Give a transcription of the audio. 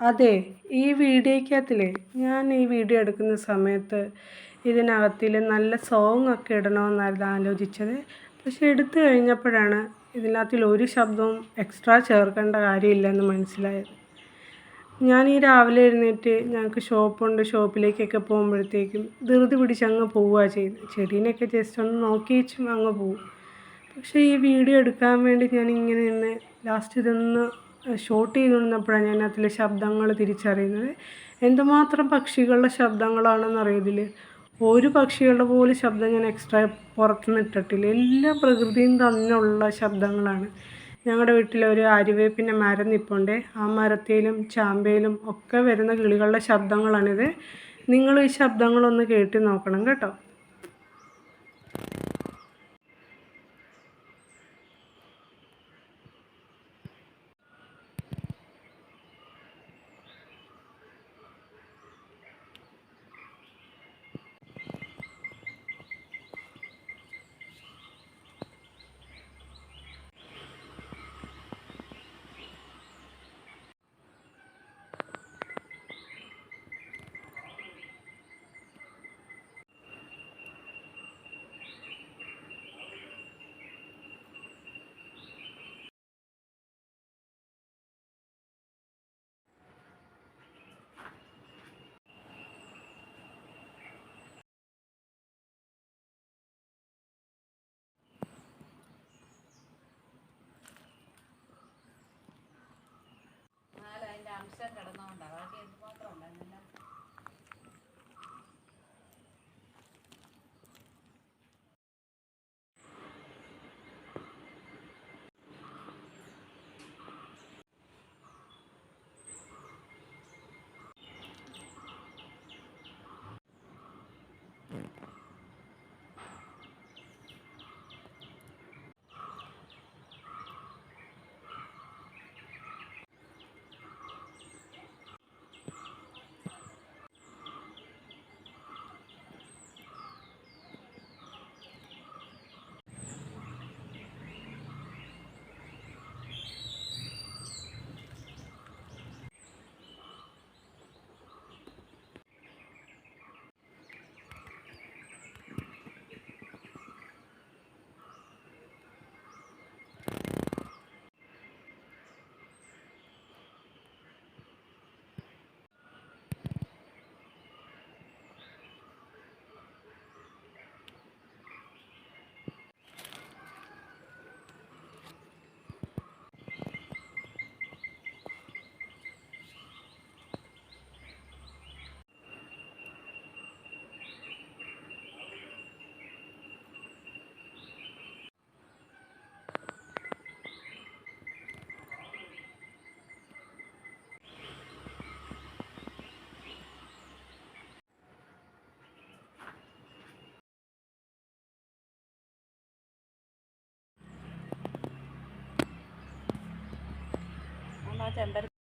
അതെ ഈ വീഡിയോയ്ക്കകത്തിലെ ഞാൻ ഈ വീഡിയോ എടുക്കുന്ന സമയത്ത് ഇതിനകത്തിൽ നല്ല സോങ് ഒക്കെ ഇടണമെന്നായിരുന്നു ആലോചിച്ചത്. പക്ഷെ എടുത്തു കഴിഞ്ഞപ്പോഴാണ് ഇതിനകത്തിൽ ഒരു ശബ്ദവും എക്സ്ട്രാ ചേർക്കേണ്ട കാര്യമില്ലെന്ന് മനസ്സിലായത്. ഞാൻ ഈ രാവിലെ എഴുന്നേറ്റ് ഞങ്ങൾക്ക് ഷോപ്പുണ്ട് ഷോപ്പിലേക്കൊക്കെ പോകുമ്പോഴത്തേക്കും ധൃതി പിടിച്ച് അങ്ങ് പോവുക ചെയ്യുന്നത് ചെടീനെയൊക്കെ ജസ്റ്റ് ഒന്ന് നോക്കി വെച്ചും അങ്ങ് പോവും. പക്ഷേ ഈ വീഡിയോ എടുക്കാൻ വേണ്ടി ഞാൻ ഇങ്ങനെ നിന്ന് ലാസ്റ്റ് ഇതൊന്ന് ഷൂട്ട് ചെയ്തുകൊണ്ടിരുന്നപ്പോഴാണ് ഞാൻ അതിലെ ശബ്ദങ്ങൾ തിരിച്ചറിയുന്നത്. എന്തുമാത്രം പക്ഷികളുടെ ശബ്ദങ്ങളാണെന്നറിയതിൽ ഒരു പക്ഷികളുടെ പോലും ശബ്ദം ഞാൻ എക്സ്ട്രാ പുറത്തുനിന്ന് ഇട്ടിട്ടില്ല. എല്ലാം പ്രകൃതിയും തന്നെയുള്ള ശബ്ദങ്ങളാണ്. ഞങ്ങളുടെ വീട്ടിലെ ഒരു അരുവേപ്പിന്റെ മരം നിൽപ്പുണ്ട് ആ മരത്തിലും ചാമ്പയിലും ഒക്കെ വരുന്ന കിളികളുടെ ശബ്ദങ്ങളാണിത്. നിങ്ങൾ ഈ ശബ്ദങ്ങളൊന്ന് കേട്ട് നോക്കണം കേട്ടോ. temper